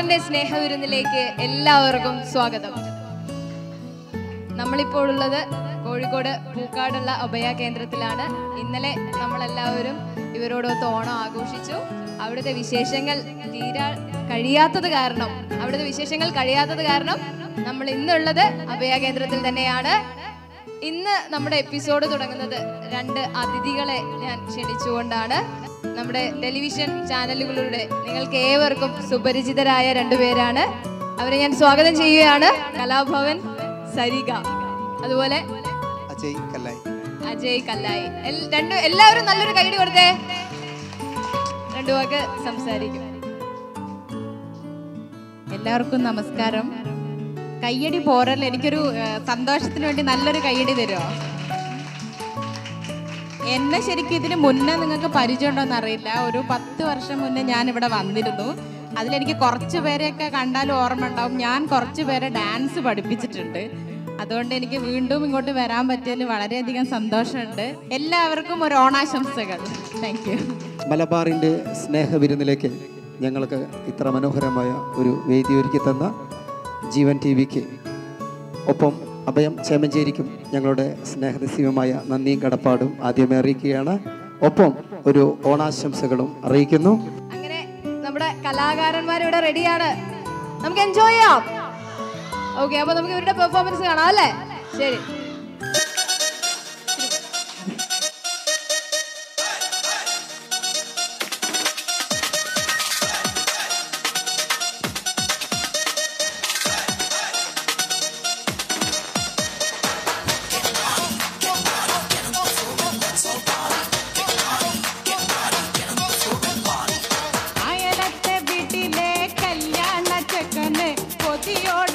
മലബാറിന്റെ സ്നേഹവിരുന്നിലേക്ക് എല്ലാവർക്കും സ്വാഗതം. നമ്മളിപ്പോൾ ഉള്ളത് കോഴിക്കോട് പൂക്കാടുള്ള അഭയ കേന്ദ്രത്തിലാണ്. ഇന്നലെ നമ്മളെല്ലാവരും ഇവരോടൊത്ത് ഓണം ആഘോഷിച്ചു. അവിടുത്തെ വിശേഷങ്ങൾ തീരാ കഴിയാത്തത് കാരണം അവിടുത്തെ വിശേഷങ്ങൾ കഴിയാത്തത് കാരണം നമ്മൾ ഇന്നുള്ളത് അഭയ കേന്ദ്രത്തിൽ തന്നെയാണ്. ഇന്ന് നമ്മുടെ എപ്പിസോഡ് തുടങ്ങുന്നത് രണ്ട് അതിഥികളെ ഞാൻ ക്ഷണിച്ചുകൊണ്ടാണ്. നമ്മുടെ ടെലിവിഷൻ ചാനലുകളിലൂടെ നിങ്ങൾക്ക് ഏവർക്കും സുപരിചിതരായ രണ്ടുപേരാണ്. അവരെ ഞാൻ സ്വാഗതം ചെയ്യുകയാണ്. കലാഭവൻ സരിക അതുപോലെ അജയ് കല്ലായി. അജയ് കല്ലായി. രണ്ടു എല്ലാവരും നല്ലൊരു കൈയ്യടി കൊടുത്തേ. രണ്ടു വാക്ക് സംസാരിക്കും. എല്ലാവർക്കും നമസ്കാരം. കയ്യടി പോരല്ല എനിക്കൊരു സന്തോഷത്തിന് വേണ്ടി നല്ലൊരു കയ്യടി തരുമോ എന്നെ ശരിക്കും ഇതിന് മുന്നേ നിങ്ങൾക്ക് പരിചയമുണ്ടോയെന്ന് അറിയില്ല. ഒരു പത്ത് വർഷം മുന്നേ ഞാൻ ഇവിടെ വന്നിരുന്നു. അതിലെനിക്ക് കുറച്ച് പേരെയൊക്കെ കണ്ടാലും ഓർമ്മ ഉണ്ടാവും. ഞാൻ കുറച്ച് പേരെ ഡാൻസ് പഠിപ്പിച്ചിട്ടുണ്ട്. അതുകൊണ്ട് എനിക്ക് വീണ്ടും ഇങ്ങോട്ട് വരാൻ പറ്റിയതിൽ വളരെയധികം സന്തോഷമുണ്ട്. എല്ലാവർക്കും ഒരു ഓണാശംസകൾ. താങ്ക് യു മലബാറിന്റെ സ്നേഹവിരുന്നിലേക്ക് ഞങ്ങൾക്ക് ഇത്ര മനോഹരമായ ഒരു വേദി ഒരുക്കി തന്ന ജീവൻ ടി വിക്ക്. ഒപ്പം അഭയം ചേമഞ്ചേരിക്കും ഞങ്ങളുടെ സ്നേഹനിസ്യമായ നന്ദിയും കടപ്പാടും ആദ്യമേ അറിയിക്കുകയാണ്. ഒപ്പം ഒരു ഓണാശംസകളും അറിയിക്കുന്നു. അങ്ങനെ നമ്മുടെ കലാകാരന്മാർ ഇവിടെ റെഡിയാണ്. നമുക്ക് എൻജോയ് ചെയ്യാം. ഓക്കെ അപ്പൊ നമുക്ക് ഇവരുടെ പെർഫോമൻസ് കാണാം അല്ലേ? ശരി. കൊതിയോടെ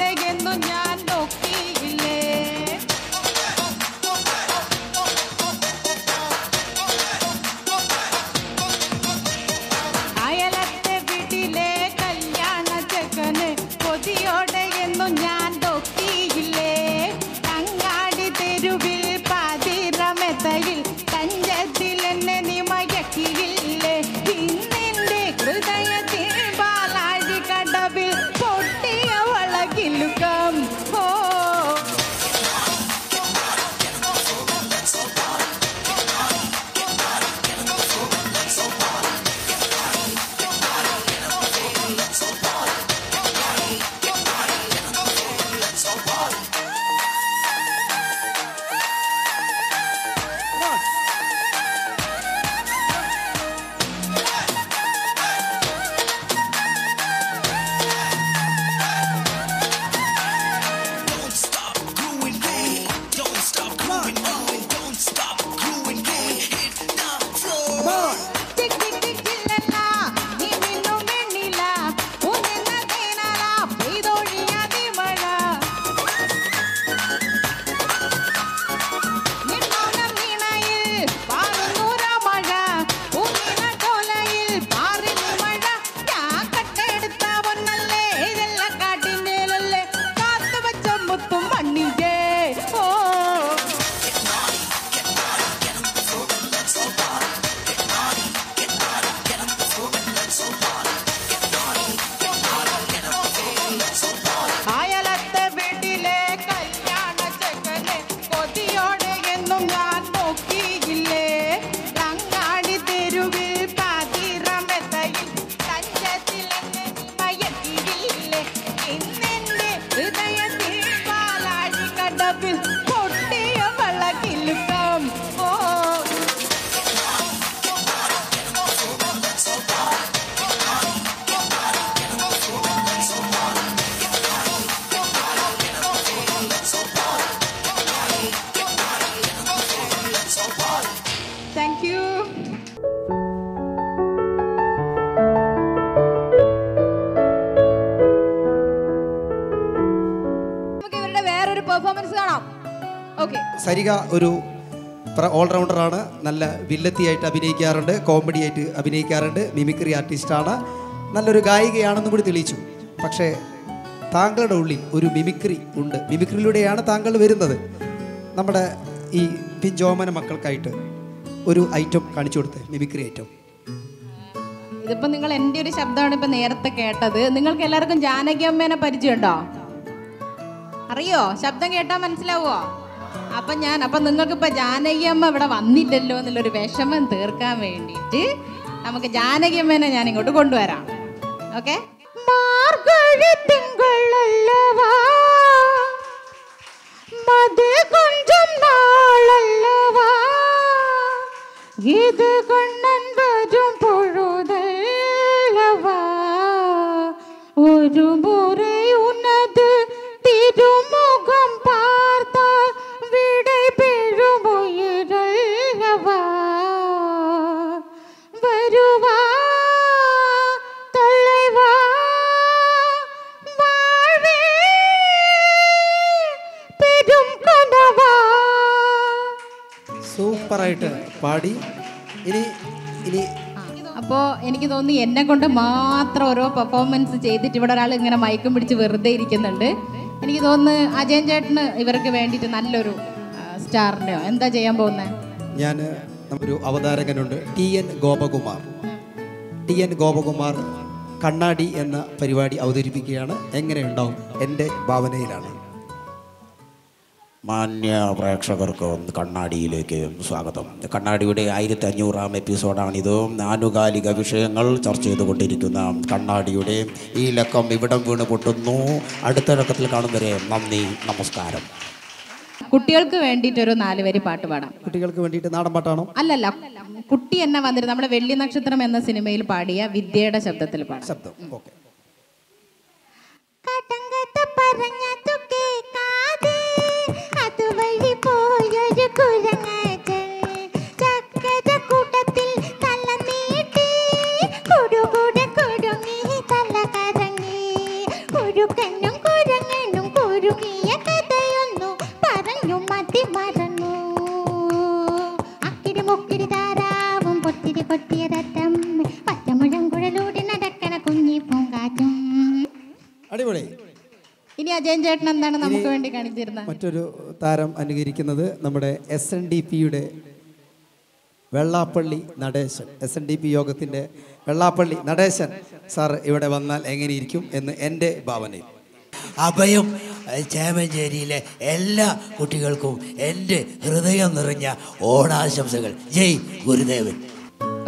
പെർഫോമൻസ് കാണാം. ഓക്കെ സരിക ഒരു ഓൾറൗണ്ടർ ആണ്. നല്ല വില്ലത്തിയായിട്ട് അഭിനയിക്കാറുണ്ട്. കോമഡി ആയിട്ട് അഭിനയിക്കാറുണ്ട്. മിമിക്രി ആർട്ടിസ്റ്റാണ് നല്ലൊരു ഗായികയാണെന്നും കൂടി തെളിയിച്ചു. പക്ഷേ താങ്കളുടെ ഉള്ളിൽ ഒരു മിമിക്രി ഉണ്ട്. മിമിക്രിയിലൂടെയാണ് താങ്കൾ വരുന്നത്. നമ്മുടെ ഈ പിഞ്ചോമന മക്കൾക്കായിട്ട് ഒരു ഐറ്റം കാണിച്ചു കൊടുത്തേ. മിമിക്രി ഐറ്റം ഇതിപ്പോ നിങ്ങൾ എന്റെ ഒരു ശബ്ദമാണ് ഇപ്പൊ നേരത്തെ കേട്ടത്. നിങ്ങൾക്ക് എല്ലാവർക്കും ജാനകി അമ്മേനെ പരിചയമുണ്ടോ? അറിയോ? ശബ്ദം കേട്ടാൽ മനസ്സിലാവോ? അപ്പൊ ഞാൻ അപ്പൊ നിങ്ങൾക്ക് ഇപ്പൊ ജാനകിയമ്മ ഇവിടെ വന്നില്ലല്ലോ എന്നുള്ളൊരു വിഷമം തീർക്കാൻ വേണ്ടിയിട്ട് നമുക്ക് ജാനകിയമ്മേനെ ഞാൻ ഇങ്ങോട്ട് കൊണ്ടുവരാം. ഓക്കെ? കൊഞ്ചം നാളല്ലവാ. ഇത് കണ്ണൻ സൂപ്പറായിട്ട് പാടി. ഇനി ഇനി. അപ്പോൾ എനിക്ക് തോന്നി എന്നെ കൊണ്ട് മാത്രം ഓരോ പെർഫോമൻസ് ചെയ്തിട്ട് ഇവിടെ ഒരാൾ ഇങ്ങനെ മയക്കും പിടിച്ച് വെറുതെ ഇരിക്കുന്നുണ്ട്. എനിക്ക് തോന്നുന്നു അജയൻ ചേട്ടന് ഇവർക്ക് വേണ്ടിയിട്ട് നല്ലൊരു സ്റ്റാറിന്റെയോ എന്താ ചെയ്യാൻ പോകുന്നത് ഞാൻ ഒരു അവതാരകനുണ്ട് T N Gopakumar. T N Gopakumar Kannadi എന്ന പരിപാടി അവതരിപ്പിക്കുകയാണ്. എങ്ങനെയുണ്ടാവും എന്റെ ഭാവനയിലാണ്. മാന്യ പ്രേക്ഷകർക്ക് കണ്ണാടിയിലേക്ക് സ്വാഗതം. കണ്ണാടിയുടെ ആയിരത്തി അഞ്ഞൂറാം എപ്പിസോഡാണിത് ആനുകാലിക വിഷയങ്ങൾ ചർച്ച ചെയ്തുകൊണ്ടിരിക്കുന്ന കണ്ണാടിയുടെ ഈ ലക്കം ഇവിടം വീണ് പൊട്ടുന്നു. അടുത്ത ലക്കത്തിൽ കാണുന്നവരെ വരെ നന്ദി നമസ്കാരം. കുട്ടികൾക്ക് വേണ്ടിയിട്ട് ഒരു നാല് വരി പാട്ട് പാടാം. കുട്ടികൾക്ക് വേണ്ടിയിട്ട് നാടൻ പാട്ടാണോ? അല്ലല്ല കുട്ടി എന്നെ വന്നിട്ട് നമ്മുടെ വെള്ളി നക്ഷത്രം എന്ന സിനിമയിൽ പാടിയ വിദ്യയുടെ ശബ്ദത്തിൽ പാടാം. ശബ്ദം. ഓക്കെ. കുരുങ്ങിയ കഥയൊന്നു പറഞ്ഞു മതി മറന്നു. അക്കിരി മുക്കിരി താരാവും പൊത്തിരി കൊട്ടിയ പച്ചമുഴം കുഴലൂടി നടക്കണ കുഞ്ഞി പൂങ്കാറ്റും. അടിപൊളി. ഇനി അജയൻ ചേട്ടൻ എന്താണ് നമുക്ക് വേണ്ടി കാണിച്ചിരുന്നത്? മറ്റൊരു താരം അനുകരിക്കുന്നത് നമ്മുടെ എസ് എൻ ഡി പിയുടെ Vellappally Natesan. S N D P യോഗത്തിന്റെ വെള്ളാപ്പള്ളി നടേശൻ സാർ ഇവിടെ വന്നാൽ എങ്ങനെയിരിക്കും എന്ന് എന്റെ ഭാവനയിൽ. അഭയം ചേമഞ്ചേരിയിലെ എല്ലാ കുട്ടികൾക്കും എന്റെ ഹൃദയം നിറഞ്ഞ ഓണാശംസകൾ. ജയ് ഗുരുദേവൻ.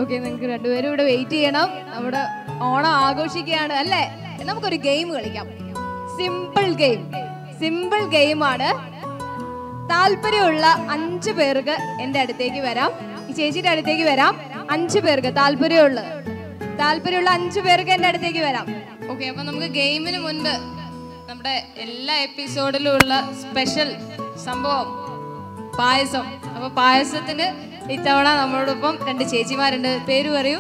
ഓക്കെ നിങ്ങൾക്ക് രണ്ടുപേരും ഇവിടെ വെയിറ്റ് ചെയ്യണം. നമ്മുടെ ഓണം ആഘോഷിക്കുകയാണ് അല്ലേ? നമുക്കൊരു ഗെയിം കളിക്കാം. സിമ്പിൾ ഗെയിം സിമ്പിൾ ഗെയിമാണ് താല്പര്യമുള്ള അഞ്ച് പേർക്ക് എന്റെ അടുത്തേക്ക് വരാം. ഈ ചേച്ചിയുടെ അടുത്തേക്ക് വരാം. അഞ്ച് പേർക്ക് താല്പര്യമുള്ള താല്പര്യമുള്ള അഞ്ച് പേർക്ക് എന്റെ അടുത്തേക്ക് വരാം. ഓക്കെ അപ്പൊ നമുക്ക് ഗെയിമിന് മുൻപ് നമ്മുടെ എല്ലാ എപ്പിസോഡിലും ഉള്ള സ്പെഷ്യൽ സംഭവം പായസം. അപ്പൊ പായസത്തിന് ഇത്തവണ നമ്മളോടൊപ്പം രണ്ട് ചേച്ചിമാരുണ്ട്. പേര് പറയൂ.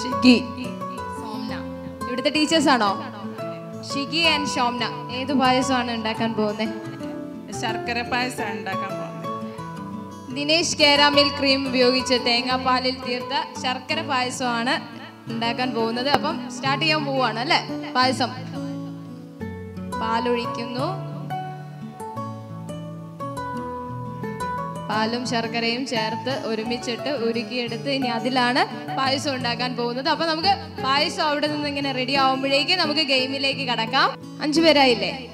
ഷിഗി. സോംന ഇവിടുത്തെ ടീച്ചേഴ്സ് ആണോ? ഷിഗി ആൻഡ് ഷോംന. ഏത് പായസമാണ് ഉണ്ടാക്കാൻ പോകുന്നത് ശർക്കര പായസം ഉണ്ടാക്കാൻ പോകുന്നത്. ദിനേശ് കേരാമിൽ ക്രീം ഉപയോഗിച്ച് തേങ്ങാപ്പാലിൽ തീർത്ത ശർക്കര പായസമാണ് ഉണ്ടാക്കാൻ പോകുന്നത്. അപ്പം സ്റ്റാർട്ട് ചെയ്യാൻ പോവുകയാണ് അല്ലേ? പായസം. പാലൊഴിക്കുന്നു. പാലും ശർക്കരയും ചേർത്ത് ഒരുമിച്ചിട്ട് ഉരുക്കിയെടുത്ത് ഇനി അതിലാണ് പായസം ഉണ്ടാക്കാൻ പോകുന്നത്. അപ്പൊ നമുക്ക് പായസം അവിടെ നിന്ന് ഇങ്ങനെ റെഡി ആവുമ്പോഴേക്ക് നമുക്ക് ഗെയിമിലേക്ക് കടക്കാം. അഞ്ചു പേരായില്ലേ?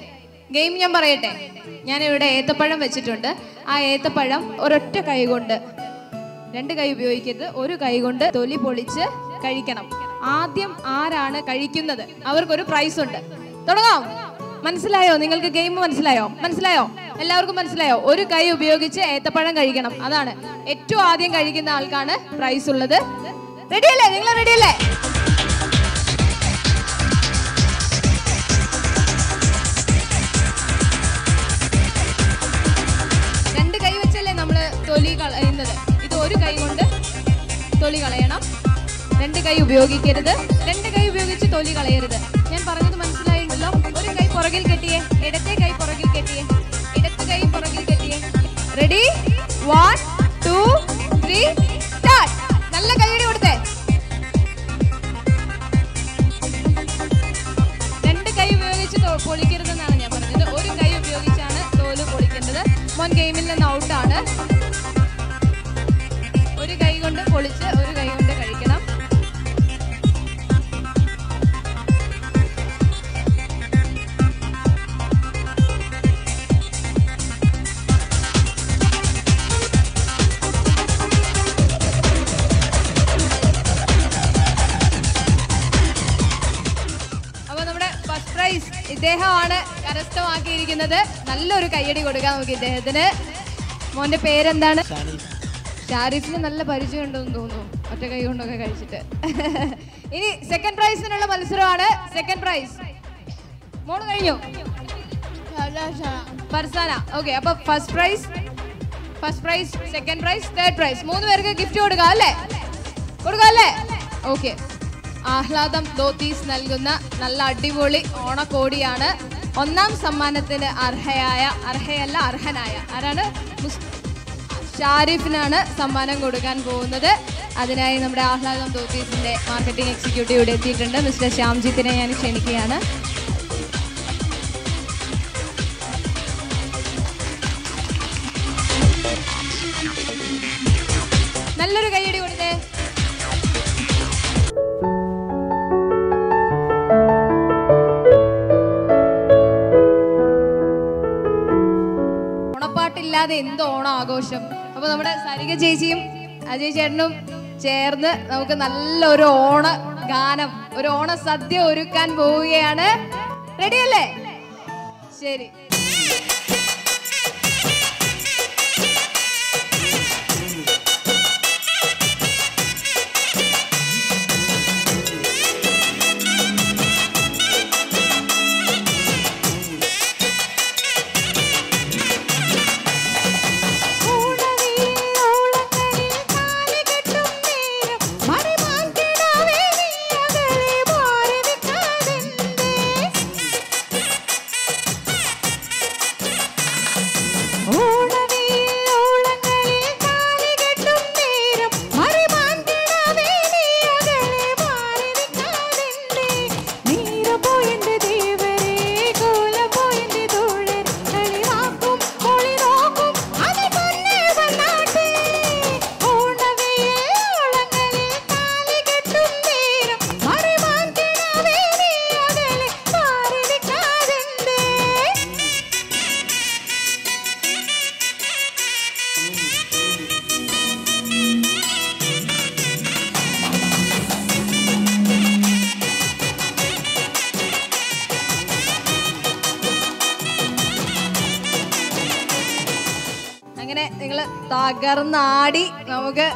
ഗെയിം ഞാൻ പറയട്ടെ. ഞാൻ ഇവിടെ ഏത്തപ്പഴം വെച്ചിട്ടുണ്ട്. ആ ഏത്തപ്പഴം ഒരൊറ്റ കൈ കൊണ്ട് രണ്ട് കൈ ഉപയോഗിക്കരുത്. ഒരു കൈ കൊണ്ട് തൊലി പൊളിച്ച് കഴിക്കണം. ആദ്യം ആരാണ് കഴിക്കുന്നത്? അവർക്കൊരു പ്രൈസ് ഉണ്ട്. തുടങ്ങാം. മനസ്സിലായോ? നിങ്ങൾക്ക് ഗെയിം മനസ്സിലായോ? മനസ്സിലായോ? എല്ലാവർക്കും മനസ്സിലായോ? ഒരു കൈ ഉപയോഗിച്ച് ഏത്തപ്പഴം കഴിക്കണം. അതാണ് ഏറ്റവും ആദ്യം കഴിക്കുന്ന ആൾക്കാണ് പ്രൈസ് ഉള്ളത്. റെഡിയല്ലേ നിങ്ങൾ റെഡിയല്ലേ രണ്ട് കൈ വെച്ചല്ലേ നമ്മൾ തൊലി കളയുന്നത് ഇത് ഒരു കൈ കൊണ്ട് തൊലി കളയണം. രണ്ട് കൈ ഉപയോഗിക്കരുത്. രണ്ട് കൈ ഉപയോഗിച്ച് തൊലി കളയരുത്. ഞാൻ പറഞ്ഞത് കൈ പുറകിൽ കെട്ടിയേ ഇടത്തെ കൈ പുറകിൽ കെട്ടിയേ ഇടത്തെ കൈ പുറകിൽ കെട്ടിയേ റെഡി വൺ ഇദ്ദേഹമാണ് കരസ്ഥമാക്കിയിരിക്കുന്നത്. നല്ലൊരു കയ്യടി കൊടുക്കാം നമുക്ക് ഇദ്ദേഹത്തിന്. മോന്റെ പേരെന്താണ്? ഷാരിഫിന് നല്ല പരിചയം ഉണ്ടെന്ന് തോന്നുന്നു. ഒറ്റ കൈ കൊണ്ടൊക്കെ കഴിച്ചിട്ട്. ഇനി സെക്കൻഡ് പ്രൈസിനുള്ള മത്സരമാണ്. സെക്കൻഡ് പ്രൈസ് മോൾ കഴിഞ്ഞു? ഫർസാന ഓക്കെ അപ്പൊ first prize first prize second prize third prize മൂന്ന് പേർക്ക് ഗിഫ്റ്റ് കൊടുക്കാം അല്ലേ? കൊടുക്കാം അല്ലേ? ഓക്കെ ആഹ്ലാദം ധോത്തീസ് നൽകുന്ന നല്ല അടിപൊളി ഓണക്കോടിയാണ്. ഒന്നാം സമ്മാനത്തിന് അർഹയായ അർഹയല്ല അർഹനായ ആരാണ്? ഷാരിഫിനാണ് സമ്മാനം കൊടുക്കാൻ പോകുന്നത്. അതിനായി നമ്മുടെ ആഹ്ലാദം ദോത്തീസിന്റെ മാർക്കറ്റിംഗ് എക്സിക്യൂട്ടീവ് ഇവിടെ എത്തിയിട്ടുണ്ട്. മിസ്റ്റർ ശ്യാംജിത്തിനെ ഞാൻ ക്ഷണിക്കുകയാണ്. ആഘോഷം. അപ്പൊ നമ്മുടെ സരിക ചേച്ചിയും അജയ് ചേട്ടനും ചേർന്ന് നമുക്ക് നല്ലൊരു ഓണ ഗാനം ഒരു ഓണ സദ്യ ഒരുക്കാൻ പോവുകയാണ്. റെഡിയല്ലേ ശരി. തകർന്നാടി. നമുക്ക്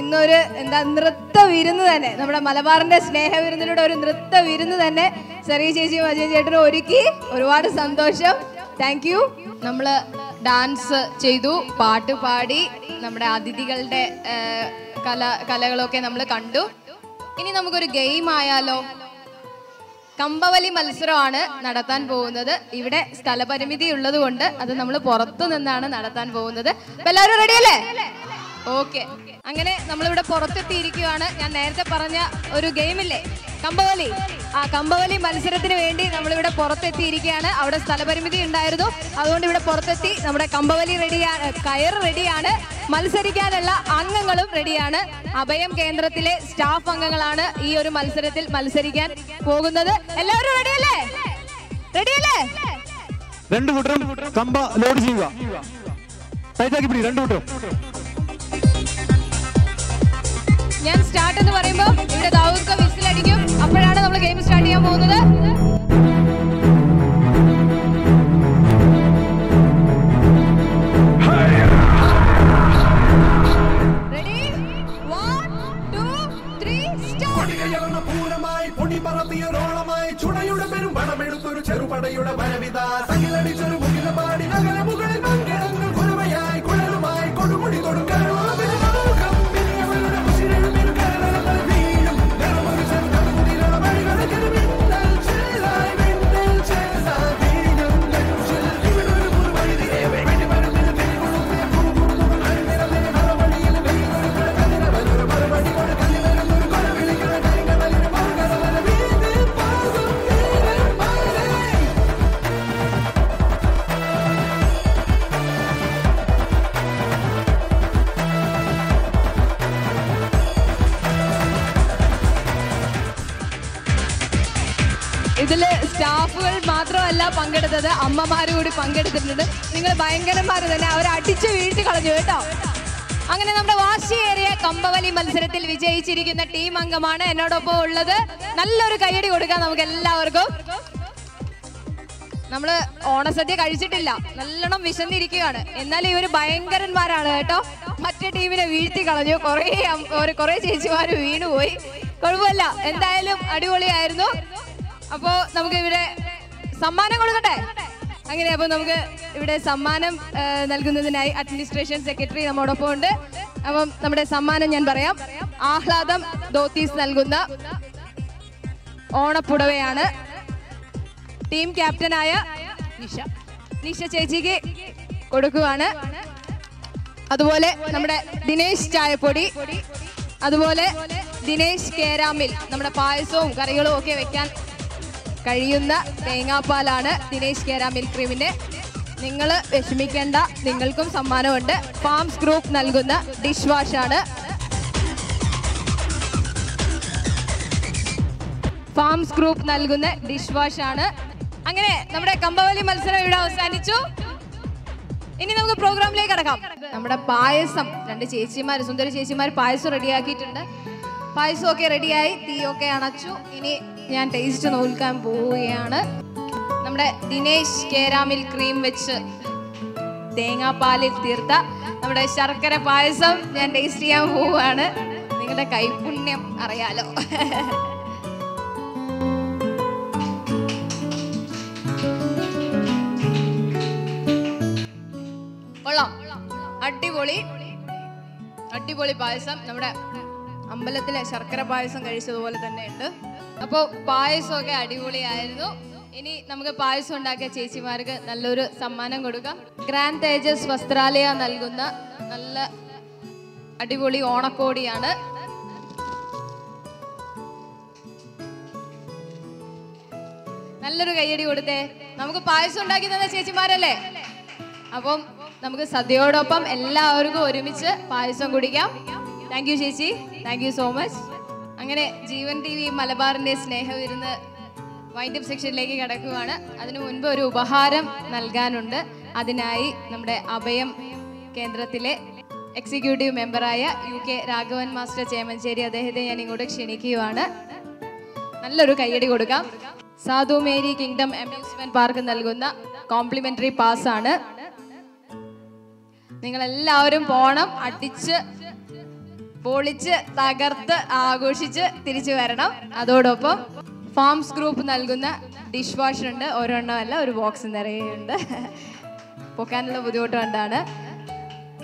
ഇന്നൊരു എന്താ നൃത്ത വിരുന്ന് തന്നെ നമ്മുടെ മലബാറിന്റെ സ്നേഹ വിരുന്നിലൂടെ ഒരു നൃത്ത വിരുന്ന് തന്നെ ചെറിയ ചേച്ചിയും അജയ് ചേട്ടനും ഒരുക്കി. ഒരുപാട് സന്തോഷം. താങ്ക് യു നമ്മൾ ഡാൻസ് ചെയ്തു പാട്ട് പാടി നമ്മുടെ അതിഥികളുടെ കല കലകളൊക്കെ നമ്മൾ കണ്ടു. ഇനി നമുക്കൊരു ഗെയിം ആയാലോ? കമ്പവലി മത്സരമാണ് നടത്താൻ പോകുന്നത്. ഇവിടെ സ്ഥലപരിമിതി ഉള്ളത് കൊണ്ട് അത് നമ്മൾ പുറത്തു നിന്നാണ് നടത്താൻ പോകുന്നത്. അപ്പൊ എല്ലാവരും റെഡിയല്ലേ ഓക്കെ അങ്ങനെ നമ്മളിവിടെ പുറത്തെത്തിയിരിക്കുകയാണ്. ഞാൻ നേരത്തെ പറഞ്ഞ ഒരു ഗെയിമില്ലേ കമ്പവലി. ആ കമ്പവലി മത്സരത്തിന് വേണ്ടി നമ്മളിവിടെ പുറത്തെത്തിയിരിക്കുകയാണ്. അവിടെ സ്ഥലപരിമിതി ഉണ്ടായിരുന്നു. അതുകൊണ്ട് ഇവിടെ പുറത്തെത്തി നമ്മുടെ കമ്പവലി റെഡിയാണ് കയർ റെഡിയാണ് മത്സരിക്കാനുള്ള അംഗങ്ങളും റെഡിയാണ്. അഭയം കേന്ദ്രത്തിലെ സ്റ്റാഫ് അംഗങ്ങളാണ് ഈ ഒരു മത്സരത്തിൽ മത്സരിക്കാൻ പോകുന്നത്. എല്ലാവരും റെഡിയല്ലേ റെഡിയല്ലേ രണ്ട് കൂട്ടരും കമ്പ ലോഡ് ചെയ്യുക. ടൈറ്റാക്കി പിടി രണ്ടു കൂട്ടരും ഞാൻ സ്റ്റാർട്ട് എന്ന് പറയുമ്പോൾ ഇവിടെ വിസിൽ വിസിലടിക്കും. അപ്പോഴാണ് നമ്മൾ ഗെയിം സ്റ്റാർട്ട് ചെയ്യാൻ പോകുന്നത്. പങ്കെടുത്തത് അമ്മമാരും കൂടി പങ്കെടുത്തിട്ടുണ്ട്. നിങ്ങൾ ഭയങ്കരന്മാർ തന്നെ അവരെ അടിച്ചു വീഴ്ത്തി കളഞ്ഞു കേട്ടോ. അങ്ങനെ നമ്മുടെ വാശി വാശിയേറിയ കമ്പവലി മത്സരത്തിൽ വിജയിച്ചിരിക്കുന്ന ടീം അംഗമാണ് എന്നോടൊപ്പം ഉള്ളത്. നല്ലൊരു കയ്യടി കൊടുക്കാം നമുക്ക് എല്ലാവർക്കും. നമ്മൾ ഓണസദ്യ കഴിച്ചിട്ടില്ല. നല്ലോണം വിശന്നിരിക്കുകയാണ്. എന്നാലും ഇവർ ഭയങ്കരന്മാരാണ് കേട്ടോ. മറ്റേ ടീമിനെ വീഴ്ത്തി കളഞ്ഞു. കുറേ കുറേ ചേച്ചിമാര് വീണുപോയി. കുഴപ്പമില്ല. എന്തായാലും അടിപൊളിയായിരുന്നു. അപ്പോ നമുക്ക് ഇവിടെ സമ്മാനം കൊടുക്കട്ടെ? അങ്ങനെ അപ്പൊ നമുക്ക് ഇവിടെ സമ്മാനം നൽകുന്നതിനായി അഡ്മിനിസ്ട്രേഷൻ സെക്രട്ടറി നമ്മോടൊപ്പം ഉണ്ട്. അപ്പം നമ്മുടെ സമ്മാനം ഞാൻ പറയാം. ആഹ്ലാദം ധോത്തീസ് നൽകുന്ന ഓണപ്പുടവയാണ്. ടീം ക്യാപ്റ്റനായ നിഷ. നിഷ ചേച്ചിക്ക് കൊടുക്കുവാണ്. അതുപോലെ നമ്മുടെ ദിനേശ് ചായപ്പൊടി അതുപോലെ ദിനേശ് കേരാമിൽ നമ്മുടെ പായസവും കറികളും ഒക്കെ വെക്കാൻ കഴിയുന്ന തേങ്ങാപ്പാലാണ് ദിനേശ് കേര മിൽക്ക് ക്രീമിന്റെ. നിങ്ങൾ വിഷമിക്കേണ്ട നിങ്ങൾക്കും സമ്മാനമുണ്ട്. ഫാംസ് ഗ്രൂപ്പ് നൽകുന്ന ഡിഷ് വാഷ് ആണ് ഫാംസ് ഗ്രൂപ്പ് നൽകുന്ന ഡിഷ് വാഷ് ആണ് അങ്ങനെ നമ്മുടെ കമ്പവലി മത്സരം ഇവിടെ അവസാനിച്ചു. ഇനി നമുക്ക് പ്രോഗ്രാമിലേക്ക് കടക്കാം. നമ്മുടെ പായസം രണ്ട് ചേച്ചിമാർ സുന്ദര ചേച്ചിമാർ പായസം റെഡിയാക്കിയിട്ടുണ്ട്. പായസമൊക്കെ റെഡിയായി തീയൊക്കെ അണച്ചു. ഇനി ഞാൻ ടേസ്റ്റ് നോക്കാൻ പോവുകയാണ്. നമ്മുടെ ദിനേശ് കേരാമിൽ ക്രീം വെച്ച് തേങ്ങാപ്പാലിൽ തീർത്ത നമ്മുടെ ശർക്കര പായസം ഞാൻ ടേസ്റ്റ് ചെയ്യാൻ പോവുകയാണ്. നിങ്ങളുടെ കൈപുണ്യം അറിയാലോ. കൊള്ളാം. അടിപൊളി. അടിപൊളി പായസം. നമ്മുടെ അമ്പലത്തിലെ ശർക്കര പായസം കഴിച്ചതുപോലെ തന്നെ ഉണ്ട് അപ്പോൾ പായസമൊക്കെ അടിപൊളിയായിരുന്നു. ഇനി നമുക്ക് പായസം ഉണ്ടാക്കിയ ചേച്ചിമാർക്ക് നല്ലൊരു സമ്മാനം കൊടുക്കാം. ഗ്രാൻഡ് തേജസ് വസ്ത്രാലയ നൽകുന്ന നല്ല അടിപൊളി ഓണക്കോടിയാണ്. നല്ലൊരു കയ്യടി കൊടുത്തേ. നമുക്ക് പായസം ഉണ്ടാക്കി തന്ന ചേച്ചിമാരല്ലേ? അപ്പം നമുക്ക് സദ്യയോടൊപ്പം എല്ലാവർക്കും ഒരുമിച്ച് പായസം കുടിക്കാം. താങ്ക് യു ചേച്ചി. താങ്ക് യു സോ മച്ച് അങ്ങനെ ജീവൻ ടി വി മലബാറിന്റെ സ്നേഹവിരുന്ന് വൈൻഡപ്പ് സെക്ഷനിലേക്ക് കിടക്കുകയാണ് അതിനു മുൻപ് ഒരു ഉപഹാരം നൽകാനുണ്ട്. അതിനായി നമ്മുടെ അഭയം കേന്ദ്രത്തിലെ executive മെമ്പറായ U K Raghavan master Chemancheri അദ്ദേഹത്തെ ഞാൻ ഇങ്ങോട്ട് ക്ഷണിക്കുകയാണ്. നല്ലൊരു കൈയടി കൊടുക്കാം. സാധു മേരി കിങ്ഡം അമ്യൂസ്മെന്റ് പാർക്ക് നൽകുന്ന കോംപ്ലിമെന്ററി പാസ് ആണ് നിങ്ങൾ എല്ലാവരും പോണം. അടിച്ച് പൊളിച്ച് തകർത്ത് ആഘോഷിച്ച് തിരിച്ചു വരണം. അതോടൊപ്പം ഫാംസ് ഗ്രൂപ്പ് നൽകുന്ന ഡിഷ് വാഷ് ഉണ്ട്. ഒരെണ്ണമല്ല ഒരു ബോക്സ് നിറയുണ്ട് പൊക്കാനുള്ള ബുദ്ധിമുട്ട് കൊണ്ടാണ്.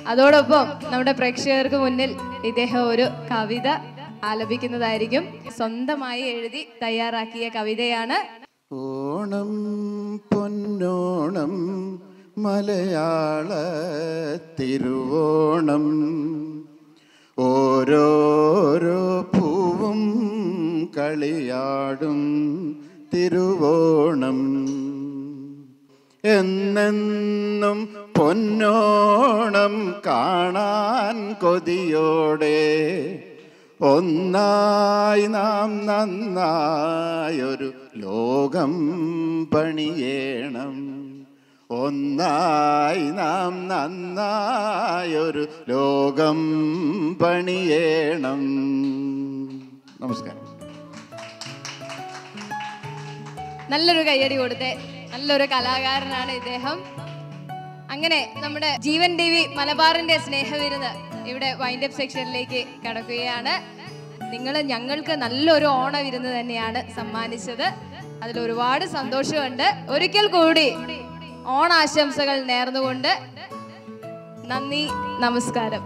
അതോടൊപ്പം നമ്മുടെ പ്രേക്ഷകർക്ക് മുന്നിൽ ഇദ്ദേഹം ഒരു കവിത ആലപിക്കുന്നതായിരിക്കും. സ്വന്തമായി എഴുതി തയ്യാറാക്കിയ കവിതയാണ്. ഓണം പൊന്നോണം മലയാള തിരുവോണം. ഓരോരോ പൂവും കളിയാടും തിരുവോണം. എന്നെന്നും പൊന്നോണം കാണാൻ കൊതിയോടെ ഒന്നായി നാം നന്നായൊരു ലോകം പണിയേണം. ഒന്നായി നാം നന്നായൊരു ലോകം പണിയേണം. നമസ്കാരം. നല്ലൊരു കയ്യടി കൊടുത്തേ. നല്ലൊരു കലാകാരനാണ് ഇദ്ദേഹം. അങ്ങനെ നമ്മുടെ ജീവൻ ടി വി മലബാറിന്റെ സ്നേഹവിരുന്ന് ഇവിടെ വൈൻഡപ്പ് സെക്ഷനിലേക്ക് കടക്കുകയാണ്. നിങ്ങൾ ഞങ്ങൾക്ക് നല്ലൊരു ഓണ വിരുന്ന് തന്നെയാണ് സമ്മാനിച്ചത്. അതിൽ ഒരുപാട് സന്തോഷമുണ്ട്. ഒരിക്കൽ കൂടി ഓണാശംസകൾ നേർന്നുകൊണ്ട് നന്ദി നമസ്കാരം.